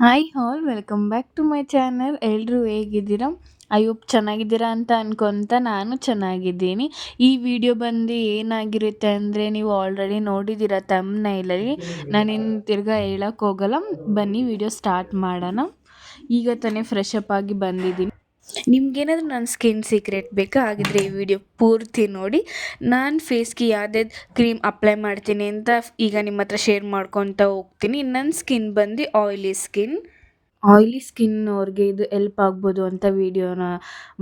Hi all welcome back to my channel ಎಲ್ಲರೂ ಹೇಗಿದ್ದೀರಾ? ಅಯ್ಯೋ ಚೆನ್ನಾಗಿದ್ದೀರಾ ಅಂತ ಅನ್ಕೊಂತ ನಾನು ಚೆನ್ನಾಗಿದ್ದೀನಿ. ಈ ವಿಡಿಯೋ ಬಂದು ಏನಾಗಿರುತ್ತೆ ಅಂದರೆ ನೀವು ಆಲ್ರೆಡಿ ನೋಡಿದ್ದೀರ ತಮ್ನೈಲಲ್ಲಿ ನಾನಿನ್ನು ತಿರ್ಗಾ ಹೇಳೋಕ್ಕೋಗಲ್ಲ ಬನ್ನಿ ವಿಡಿಯೋ ಸ್ಟಾರ್ಟ್ ಮಾಡೋಣ. ಈಗ ತಾನೇ ಫ್ರೆಶ್ ಅಪ್ ಆಗಿ ಬಂದಿದ್ದೀನಿ. ನಿಮ್ಗೇನಾದರೂ ನನ್ನ ಸ್ಕಿನ್ ಸೀಕ್ರೆಟ್ ಬೇಕಾ? ಹಾಗಿದ್ರೆ ಈ ವಿಡಿಯೋ ಪೂರ್ತಿ ನೋಡಿ. ನಾನು ಫೇಸ್ಗೆ ಯಾವ್ದ್ಯಾವ್ದು ಕ್ರೀಮ್ ಅಪ್ಲೈ ಮಾಡ್ತೀನಿ ಅಂತ ಈಗ ನಿಮ್ಮ ಹತ್ರ ಶೇರ್ ಮಾಡ್ಕೊತ ಹೋಗ್ತೀನಿ. ನನ್ನ ಸ್ಕಿನ್ ಬಂದು ಆಯ್ಲಿ ಸ್ಕಿನ್. ಆಯ್ಲಿ ಸ್ಕಿನ್ ಅವ್ರಿಗೆ ಇದು ಎಲ್ಪ್ ಆಗ್ಬೋದು ಅಂತ ವಿಡಿಯೋನ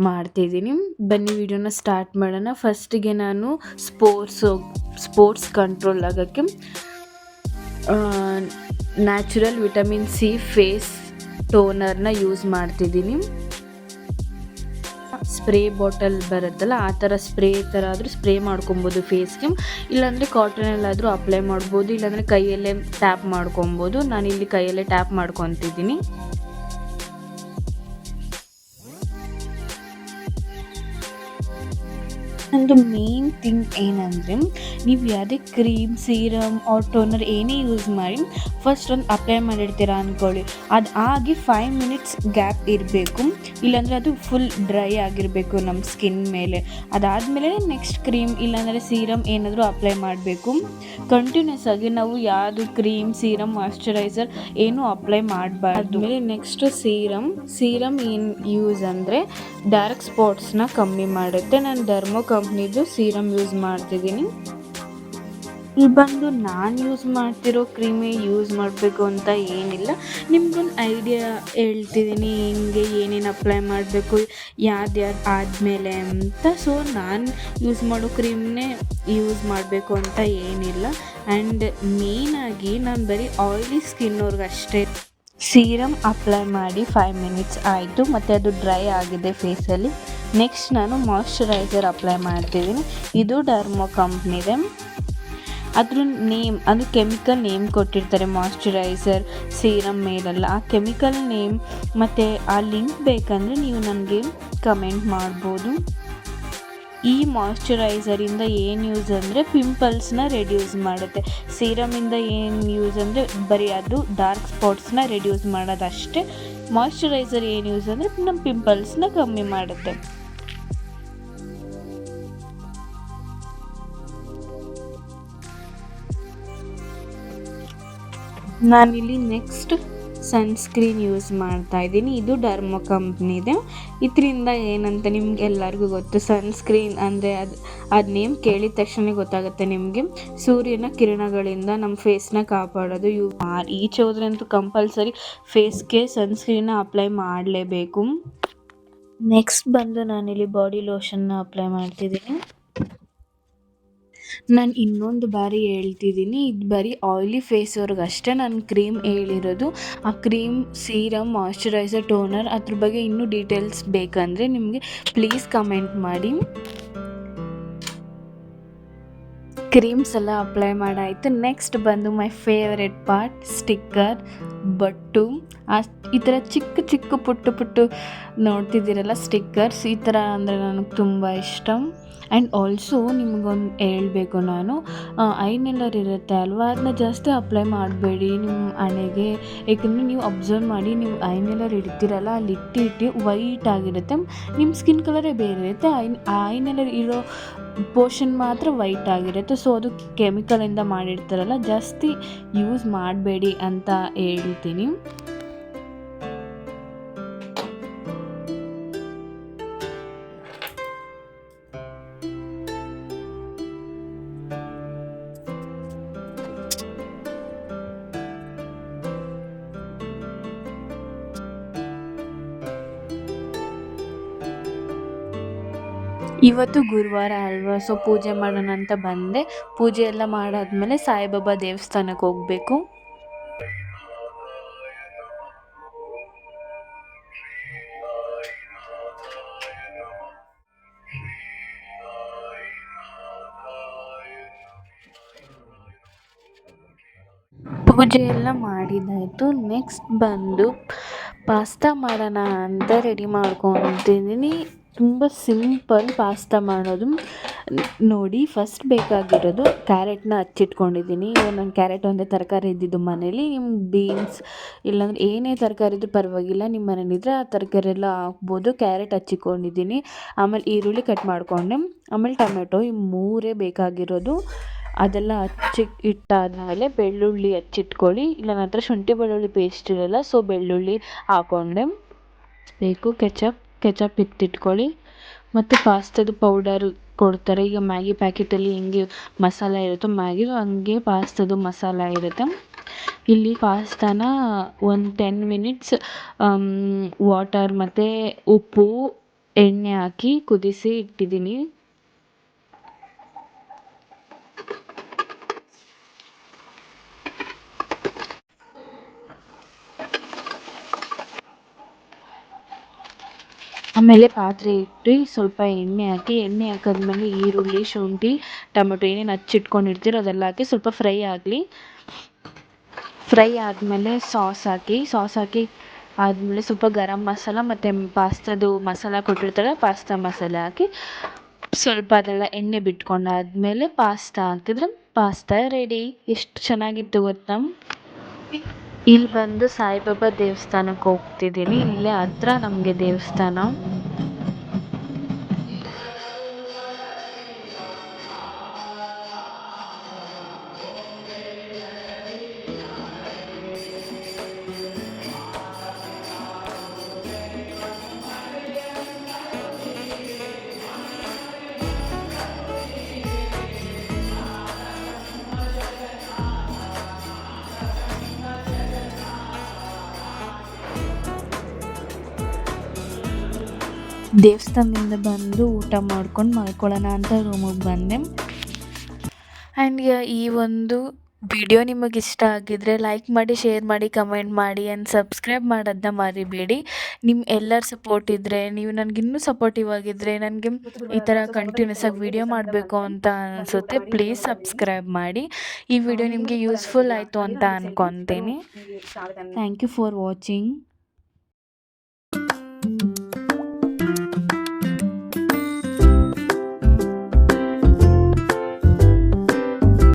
ಮಾಡ್ತಿದ್ದೀನಿ. ಬನ್ನಿ ವಿಡಿಯೋನ ಸ್ಟಾರ್ಟ್ ಮಾಡೋಣ. ಫಸ್ಟಿಗೆ ನಾನು ಸ್ಪೋರ್ಟ್ಸ್ ಸ್ಪೋರ್ಟ್ಸ್ ಕಂಟ್ರೋಲ್ ಆಗೋಕ್ಕೆ ನ್ಯಾಚುರಲ್ ವಿಟಮಿನ್ ಸಿ ಫೇಸ್ ಟೋನರ್ನ ಯೂಸ್ ಮಾಡ್ತಿದ್ದೀನಿ. ಸ್ಪ್ರೇ ಬಾಟಲ್ ಬರುತ್ತಲ್ಲ, ಆ ಥರ ಸ್ಪ್ರೇ ಥರ ಆದರೂ ಸ್ಪ್ರೇ ಮಾಡ್ಕೊಬೋದು ಫೇಸ್ಗೆ ಇಲ್ಲಾಂದರೆ ಕಾಟನಲ್ಲಾದರೂ ಅಪ್ಲೈ ಮಾಡ್ಬೋದು, ಇಲ್ಲಾಂದರೆ ಕೈಯಲ್ಲೇ ಟ್ಯಾಪ್ ಮಾಡ್ಕೊಬೋದು. ಇಲ್ಲಿ ಕೈಯಲ್ಲೇ ಟ್ಯಾಪ್ ಮಾಡ್ಕೊತಿದ್ದೀನಿ. ನಂದು ಮೇನ್ ಥಿಂಗ್ ಏನಂದರೆ, ನೀವು ಯಾವುದೇ ಕ್ರೀಮ್ ಸೀರಮ್ ಆರ್ ಟೋನರ್ ಏನೇ ಯೂಸ್ ಮಾಡಿ ಫಸ್ಟ್ ಒಂದು ಅಪ್ಲೈ ಮಾಡಿರ್ತೀರ ಅಂದ್ಕೊಳ್ಳಿ ಅದು ಆಗಿ ಫೈವ್ ಮಿನಿಟ್ಸ್ ಗ್ಯಾಪ್ ಇರಬೇಕು. ಇಲ್ಲಾಂದರೆ ಅದು ಫುಲ್ ಡ್ರೈ ಆಗಿರಬೇಕು ನಮ್ಮ ಸ್ಕಿನ್ ಮೇಲೆ. ಅದಾದಮೇಲೆ ನೆಕ್ಸ್ಟ್ ಕ್ರೀಮ್ ಇಲ್ಲಾಂದರೆ ಸೀರಮ್ ಏನಾದರೂ ಅಪ್ಲೈ ಮಾಡಬೇಕು. ಕಂಟಿನ್ಯೂಸ್ ಆಗಿ ನಾವು ಯಾವುದು ಕ್ರೀಮ್ ಸೀರಮ್ ಮಾಯಶ್ಚರೈಸರ್ ಏನೂ ಅಪ್ಲೈ ಮಾಡಬಾರ್ದು. ಮೇಲೆ ನೆಕ್ಸ್ಟ್ ಸೀರಮ್ ಸೀರಮ್ ಏನು ಯೂಸ್ ಅಂದರೆ ಡಾರ್ಕ್ ಸ್ಪಾಟ್ಸ್ನ ಕಮ್ಮಿ ಮಾಡುತ್ತೆ. ನಾನು ಡರ್ಮೋ ಕಂಪ್ನಿದು ಸೀರಮ್ ಯೂಸ್ ಮಾಡ್ತಿದ್ದೀನಿ. ಇಲ್ಲಿ ಬಂದು ನಾನು ಯೂಸ್ ಮಾಡ್ತಿರೋ ಕ್ರೀಮೇ ಯೂಸ್ ಮಾಡಬೇಕು ಅಂತ ಏನಿಲ್ಲ. ನಿಮ್ಗೊಂದು ಐಡಿಯಾ ಹೇಳ್ತಿದ್ದೀನಿ, ಹಿಂಗೆ ಏನೇನು ಅಪ್ಲೈ ಮಾಡಬೇಕು, ಯಾವ್ದು ಯಾವ್ದು ಆದಮೇಲೆ ಅಂತ. ಸೊ ನಾನು ಯೂಸ್ ಮಾಡೋ ಕ್ರೀಮ್ನೇ ಯೂಸ್ ಮಾಡಬೇಕು ಅಂತ ಏನಿಲ್ಲ. ಆ್ಯಂಡ್ ಮೇನಾಗಿ ನಾನು ಬರೀ ಆಯ್ಲಿ ಸ್ಕಿನ್ ಅಷ್ಟೇ. ಸೀರಮ್ ಅಪ್ಲೈ ಮಾಡಿ ಫೈವ್ ಮಿನಿಟ್ಸ್ ಆಯಿತು. ಮತ್ತು ಅದು ಡ್ರೈ ಆಗಿದೆ ಫೇಸಲ್ಲಿ ನೆಕ್ಸ್ಟ್ ನಾನು ಮಾಯ್ಶ್ಚರೈಸರ್ ಅಪ್ಲೈ ಮಾಡ್ತಿದ್ದೀನಿ. ಇದು ಡರ್ಮೋ ಕಂಪ್ನಿದೆ ಅದ್ರ ನೇಮ್ ಅದು ಕೆಮಿಕಲ್ ನೇಮ್ ಕೊಟ್ಟಿರ್ತಾರೆ ಮಾಯ್ಶ್ಚರೈಸರ್ ಸೀರಮ್ ಮೇಲೆಲ್ಲ. ಆ ಕೆಮಿಕಲ್ ನೇಮ್ ಮತ್ತು ಆ ಲಿಂಕ್ ಬೇಕಂದರೆ ನೀವು ನನಗೆ ಕಮೆಂಟ್ ಮಾಡ್ಬೋದು. ಈ ಮಾಯ್ಶ್ಚರೈಸರಿಂದ ಏನು ಯೂಸ್ ಅಂದರೆ ಪಿಂಪಲ್ಸ್ನ ರೆಡ್ಯೂಸ್ ಮಾಡುತ್ತೆ. ಸೀರಮಿಂದ ಏನು ಯೂಸ್ ಅಂದರೆ ಬರೀ ಅದು ಡಾರ್ಕ್ ಸ್ಪಾಟ್ಸ್ನ ರೆಡ್ಯೂಸ್ ಮಾಡೋದಷ್ಟೇ. ಮಾಯ್ಶ್ಚರೈಸರ್ ಏನು ಯೂಸ್ ಅಂದರೆ ನಮ್ಮ ಪಿಂಪಲ್ಸ್ನ ಕಮ್ಮಿ ಮಾಡುತ್ತೆ. ನಾನಿಲ್ಲಿ ನೆಕ್ಸ್ಟ್ ಸನ್ಸ್ಕ್ರೀನ್ ಯೂಸ್ ಮಾಡ್ತಾ ಇದ್ದೀನಿ. ಇದು ಡರ್ಮೋ ಕಂಪ್ನಿದೆ ಇದರಿಂದ ಏನಂತ ನಿಮ್ಗೆ ಎಲ್ಲರಿಗೂ ಗೊತ್ತು. ಸನ್ಸ್ಕ್ರೀನ್ ಅಂದರೆ ಅದು ಅದು ನೇಮ್ ಕೇಳಿದ ತಕ್ಷಣ ಗೊತ್ತಾಗುತ್ತೆ ನಿಮಗೆ. ಸೂರ್ಯನ ಕಿರಣಗಳಿಂದ ನಮ್ಮ ಫೇಸ್ನ ಕಾಪಾಡೋದು. ಯು ಈಚೆ ಹೋದ್ರೆ ಅಂತೂ ಕಂಪಲ್ಸರಿ ಫೇಸ್ಗೆ ಸನ್ಸ್ಕ್ರೀನ್ನ ಅಪ್ಲೈ ಮಾಡಲೇಬೇಕು. ನೆಕ್ಸ್ಟ್ ಬಂದು ನಾನಿಲ್ಲಿ ಬಾಡಿ ಲೋಷನ್ನ ಅಪ್ಲೈ ಮಾಡ್ತಿದ್ದೀನಿ. ನಾನು ಇನ್ನೊಂದು ಬಾರಿ ಹೇಳ್ತಿದ್ದೀನಿ, ಇದು ಬರೀ ಆಯ್ಲಿ ಫೇಸ್ ಅಷ್ಟೇ ನಾನು ಕ್ರೀಮ್ ಹೇಳಿರೋದು. ಆ ಕ್ರೀಮ್ ಸೀರಮ್ ಮಾಯ್ಶ್ಚರೈಸರ್ ಟೋನರ್ ಅದ್ರ ಬಗ್ಗೆ ಇನ್ನೂ ಡೀಟೇಲ್ಸ್ ಬೇಕಂದರೆ ನಿಮಗೆ ಪ್ಲೀಸ್ ಕಮೆಂಟ್ ಮಾಡಿ. ಕ್ರೀಮ್ಸ್ ಎಲ್ಲ ಅಪ್ಲೈ ಮಾಡಾಯಿತು. ನೆಕ್ಸ್ಟ್ ಬಂದು ಮೈ ಫೇವ್ರೆಟ್ ಪಾರ್ಟ್ ಸ್ಟಿಕ್ಕರ್ ಬಟ್ಟು ಆ ಈ ಥರ ಚಿಕ್ಕ ಚಿಕ್ಕ ಪುಟ್ಟು ಪುಟ್ಟು ನೋಡ್ತಿದ್ದೀರಲ್ಲ ಸ್ಟಿಕ್ಕರ್ಸ್, ಈ ಥರ ಅಂದರೆ ನನಗೆ ತುಂಬ ಇಷ್ಟ. ಆ್ಯಂಡ್ ಆಲ್ಸೋ ನಿಮಗೊಂದು ಹೇಳಬೇಕು ನಾನು ಐನೆಲ್ಲರ್ ಇರುತ್ತೆ ಅಲ್ವಾ? ಅದನ್ನ ಜಾಸ್ತಿ ಅಪ್ಲೈ ಮಾಡಬೇಡಿ ನಿಮ್ಮ ಹಣೆಗೆ. ಏಕೆಂದರೆ ನೀವು ಅಬ್ಸರ್ವ್ ಮಾಡಿ ನೀವು ಐನೆಲ್ಲರ್ ಇಡ್ತೀರಲ್ಲ, ಅಲ್ಲಿ ಇಟ್ಟು ಇಟ್ಟು ವೈಟ್ ಆಗಿರುತ್ತೆ. ನಿಮ್ಮ ಸ್ಕಿನ್ ಕಲರೇ ಬೇರೆ ಇರುತ್ತೆ. ಐ ಐನೆಲ್ಲರ್ ಇರೋ ಪೋರ್ಷನ್ ಮಾತ್ರ ವೈಟ್ ಆಗಿರುತ್ತೆ. ಸೊ, ಅದು ಕೆಮಿಕಲಿಂದ ಮಾಡಿರ್ತಾರಲ್ಲ, ಜಾಸ್ತಿ ಯೂಸ್ ಮಾಡಬೇಡಿ ಅಂತ ಹೇಳ್ತೀನಿ. ಇವತ್ತು ಗುರುವಾರ ಅಲ್ವಾ? ಸೊ ಪೂಜೆ ಮಾಡೋಣ ಅಂತ ಬಂದೆ. ಪೂಜೆ ಎಲ್ಲ ಮಾಡಾದ್ಮೇಲೆ ಸಾಯಿಬಾಬಾ ದೇವಸ್ಥಾನಕ್ಕೆ ಹೋಗಬೇಕು. ಪೂಜೆ ಎಲ್ಲ ಮಾಡಿದ್ದಾಯಿತು ನೆಕ್ಸ್ಟ್ ಬಂದು ಪಾಸ್ತಾ ಮಾಡೋಣ ಅಂತ ರೆಡಿ ಮಾಡ್ಕೊತಿದ್ದೀನಿ ತುಂಬ ಸಿಂಪಲ್ ಪಾಸ್ತಾ ಮಾಡೋದು. ನೋಡಿ ಫಸ್ಟ್ ಬೇಕಾಗಿರೋದು ಕ್ಯಾರೆಟ್ನ ಹಚ್ಚಿಟ್ಕೊಂಡಿದ್ದೀನಿ. ನಾನು ಕ್ಯಾರೆಟ್ ಒಂದೇ ತರಕಾರಿ ಇದ್ದಿದ್ದು ಮನೇಲಿ. ನಿಮ್ಮ ಬೀನ್ಸ್ ಇಲ್ಲಾಂದ್ರೆ ಏನೇ ತರಕಾರಿ ಇದ್ರೂ ಪರವಾಗಿಲ್ಲ. ನಿಮ್ಮ ಮನೇಲಿದ್ದರೆ ಆ ತರಕಾರಿ ಎಲ್ಲ ಹಾಕ್ಬೋದು. ಕ್ಯಾರೆಟ್ ಹಚ್ಚಿಕೊಂಡಿದ್ದೀನಿ. ಆಮೇಲೆ ಈರುಳ್ಳಿ ಕಟ್ ಮಾಡಿಕೊಂಡೆ. ಆಮೇಲೆ ಟೊಮೆಟೊ ಈ ಮೂರೇ ಬೇಕಾಗಿರೋದು. ಅದೆಲ್ಲ ಹಚ್ಚಿ ಇಟ್ಟಾದಮೇಲೆ ಬೆಳ್ಳುಳ್ಳಿ ಹಚ್ಚಿಟ್ಕೊಳ್ಳಿ ಇಲ್ಲ ನನ್ನ ಶುಂಠಿ ಬೆಳ್ಳುಳ್ಳಿ ಪೇಸ್ಟ್ ಇರಲ್ಲ ಸೊ ಬೆಳ್ಳುಳ್ಳಿ ಹಾಕೊಂಡೆ. ಬೇಕು ಕೆಚಪ್ ಕೆಚಪ್ ಎತ್ತಿಟ್ಕೊಳ್ಳಿ ಮತ್ತು ಪಾಸ್ತದ ಪೌಡರ್ ಕೊಡ್ತಾರೆ. ಈಗ ಮ್ಯಾಗಿ ಪ್ಯಾಕೆಟಲ್ಲಿ ಹೆಂಗೆ ಮಸಾಲ ಇರುತ್ತೋ ಮ್ಯಾಗಿದು ಹಂಗೆ ಪಾಸ್ತದು ಮಸಾಲ ಇರುತ್ತೆ. ಇಲ್ಲಿ ಪಾಸ್ತಾನ ಒಂದು ಟೆನ್ ಮಿನಿಟ್ಸ್ ವಾಟರ್ ಮತ್ತು ಉಪ್ಪು, ಎಣ್ಣೆ ಹಾಕಿ ಕುದಿಸಿ ಇಟ್ಟಿದ್ದೀನಿ. ಆಮೇಲೆ ಪಾತ್ರೆ ಇಟ್ಟು ಸ್ವಲ್ಪ ಎಣ್ಣೆ ಹಾಕಿ, ಎಣ್ಣೆ ಹಾಕಾದ್ಮೇಲೆ ಈರುಳ್ಳಿ, ಶುಂಠಿ, ಟೊಮೆಟೊ ಏನೇನು ಹಚ್ಚಿಟ್ಕೊಂಡಿರ್ತೀರೋ ಅದೆಲ್ಲ ಹಾಕಿ ಸ್ವಲ್ಪ ಫ್ರೈ ಆಗಲಿ. ಫ್ರೈ ಆದಮೇಲೆ ಸಾಸ್ ಹಾಕಿ ಸಾಸ್ ಹಾಕಿ ಆದಮೇಲೆ ಸ್ವಲ್ಪ ಗರಂ ಮಸಾಲ ಮತ್ತು ಪಾಸ್ತಾದು ಮಸಾಲ ಕೊಟ್ಟಿರ್ತಾರೆ ಪಾಸ್ತಾ ಮಸಾಲ ಹಾಕಿ ಸ್ವಲ್ಪ ಅದೆಲ್ಲ ಎಣ್ಣೆ ಬಿಟ್ಕೊಂಡಾದ್ಮೇಲೆ ಪಾಸ್ತಾ ಹಾಕಿದ್ರೆ ಪಾಸ್ತಾ ರೆಡಿ. ಎಷ್ಟು ಚೆನ್ನಾಗಿತ್ತು ಗೊತ್ತಾ? ಇಲ್ಲಿ ಬಂದು ಸಾಯಿಬಾಬಾ ದೇವಸ್ಥಾನಕ್ಕೆ ಹೋಗ್ತಿದ್ದೀನಿ ಇಲ್ಲೇ ಹತ್ರ ನಮಗೆ ದೇವಸ್ಥಾನ. ದೇವಸ್ಥಾನದಿಂದ ಬಂದು ಊಟ ಮಾಡ್ಕೊಂಡು ಮಾಡ್ಕೊಳ್ಳೋಣ ಅಂತ ರೂಮಿಗೆ ಬಂದೆ. ಆ್ಯಂಡ್ ಈ ಒಂದು ವಿಡಿಯೋ ನಿಮಗೆ ಇಷ್ಟ ಆಗಿದ್ರೆ ಲೈಕ್ ಮಾಡಿ ಶೇರ್ ಮಾಡಿ ಕಮೆಂಟ್ ಮಾಡಿ ಆ್ಯಂಡ್ ಸಬ್ಸ್ಕ್ರೈಬ್ ಮಾಡೋದನ್ನ ಮರಿಬೇಡಿ. ನಿಮ್ಮ ಎಲ್ಲರ ಸಪೋರ್ಟ್ ಇದ್ದರೆ ನೀವು ನನಗೆ ಇನ್ನೂ ಸಪೋರ್ಟಿವ್ ಆಗಿದ್ದರೆ ನನಗೆ ಈ ಥರ ಕಂಟಿನ್ಯೂಸ್ ಆಗಿ ವಿಡಿಯೋ ಮಾಡಬೇಕು ಅಂತ ಅನಿಸುತ್ತೆ ಪ್ಲೀಸ್ ಸಬ್ಸ್ಕ್ರೈಬ್ ಮಾಡಿ. ಈ ವಿಡಿಯೋ ನಿಮಗೆ ಯೂಸ್ಫುಲ್ ಆಯಿತು ಅಂತ ಅಂದ್ಕೊತೀನಿ ಥ್ಯಾಂಕ್ ಯು ಫಾರ್ ವಾಚಿಂಗ್